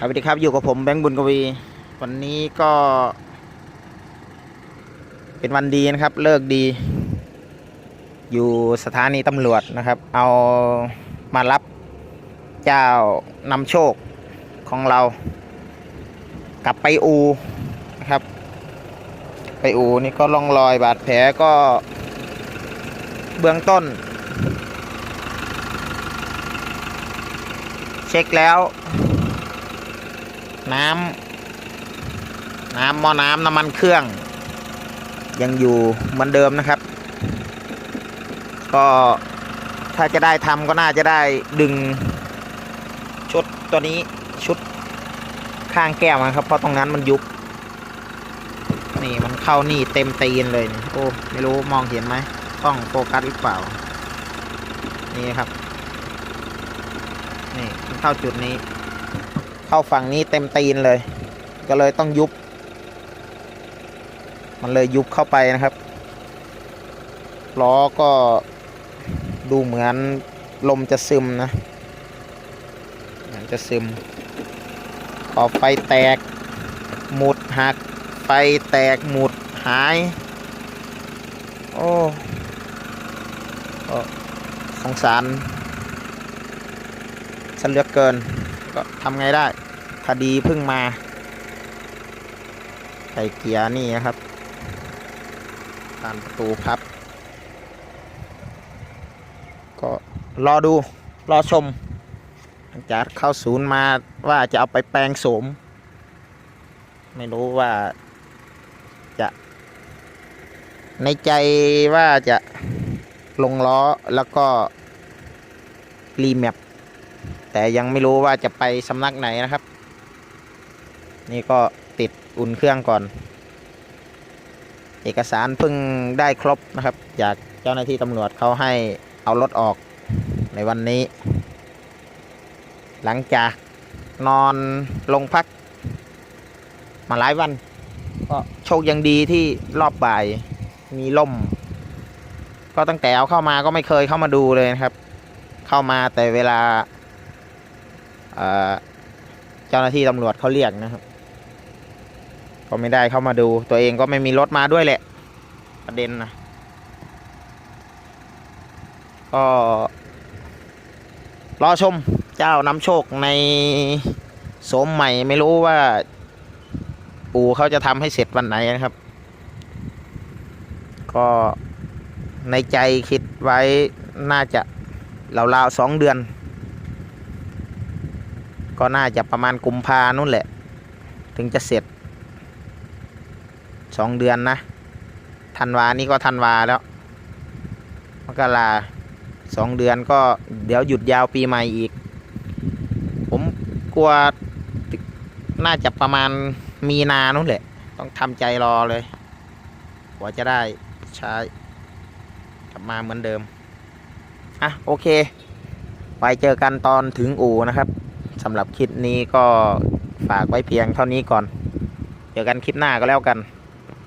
ครับสวัสดีครับอยู่กับผมแบงค์บุญกวี วันนี้ก็ เป็นวันดีนะครับ เลิกดี อยู่สถานีตำรวจนะครับ เอามารับเจ้านำโชคของเรา กลับไปอูนะครับ ไปอูนี่ก็ล่องรอยบาดแผลก็เบื้องต้น เช็คแล้ว น้ำน้ำหม้อน้ำน้ำมันเครื่อง ยังอยู่เหมือนเดิมนะครับ ก็ถ้าจะได้ทำก็น่าจะได้ดึง ชุดตัวนี้ชุดข้างแก้วนะครับ เพราะตรงนั้นมันยุบนี่มันเข้านี่เต็มตีนเลยโอ้ไม่รู้มองเห็นไหมกล้องโฟกัสหรือเปล่า นี่ครับ นี่มันเข้าจุดนี้ เข้าฝั่งนี้เต็มตีนเลย ก็เลยต้องยุบ มันเลยยุบเข้าไปนะครับล้อก็ดูเหมือนลมจะซึมนะเหมือนจะซึมพอไฟแตกหมุดหัก ไฟแตกหมุดหาย โอ้สงสารฉันเลือกเกิน ก็ทำไงได้ คดีเพิ่งมาใส่เกียร์นี่นะครับการประตูพับ ก็รอดูรอชมหลังจากเข้าศูนย์มาว่าจะเอาไปแปลงโสม ไม่รู้ว่าจะ ในใจว่าจะลงล้อแล้วก็ รีแมปแต่ยังไม่รู้ว่าจะไปสำนักไหนนะครับ นี่ก็ติดอุ่นเครื่องก่อน เอกสารเพิ่งได้ครบนะครับ จากเจ้าหน้าที่ตำรวจเขาให้เอารถออกในวันนี้ หลังจากนอนลงพัก มาหลายวัน ก็โชคยังดีที่รอบบ่ายมีล่ม ก็ตั้งแต่เอาเข้ามาก็ไม่เคยเข้ามาดูเลยนะครับ เข้ามาแต่เวลาเอ่อเจ้าหน้าที่ตำรวจเขาเรียกนะครับ ก็ไม่ได้เข้ามาดู ตัวเองก็ไม่มีรถมาด้วยแหละ ประเด็นนะก็รอชมเจ้านำโชคในสมใหม่ไม่รู้ว่า ปู่เขาจะทำให้เสร็จวันไหนนะครับ ก็ในใจคิดไว้น่าจะราวๆสองเดือน ก็น่าจะประมาณกุมภานู่นแหละ ถึงจะเสร็จ สองเดือนนะธันวานี่ก็ธันวาแล้วมกราสองเดือนก็เดี๋ยวหยุดยาวปีใหม่อีก ผมกลัวน่าจะประมาณมีนานู่นแหละ ต้องทำใจรอเลยกว่าจะได้ใช้กลับมาเหมือนเดิม อะ โอเคไว้เจอกันตอนถึงอู่นะครับสำหรับคลิปนี้ก็ฝากไว้เพียงเท่านี้ก่อน เจอกันคลิปหน้าก็แล้วกัน